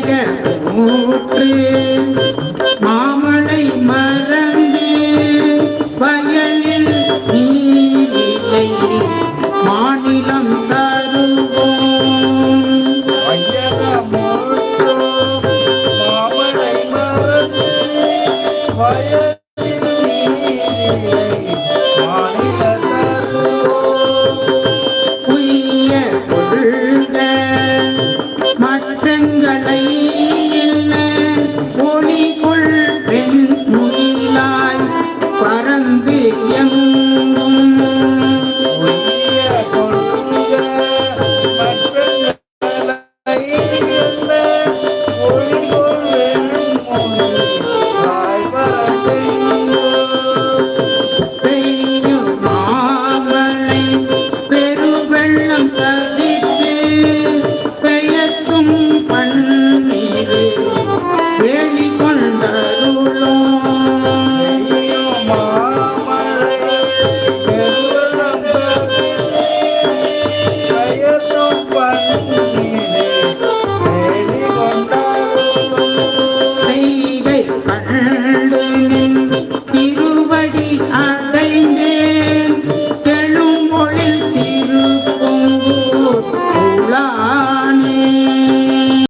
ஜெகத்தூற்று மாமலை மறந்து வயலில் நீரிலை மாநிலம் தருவோம் மாமலை மறந்து வயலில் நீரிலை மாநிலம் வந்து எங்கும் பெருவெள்ளம் தர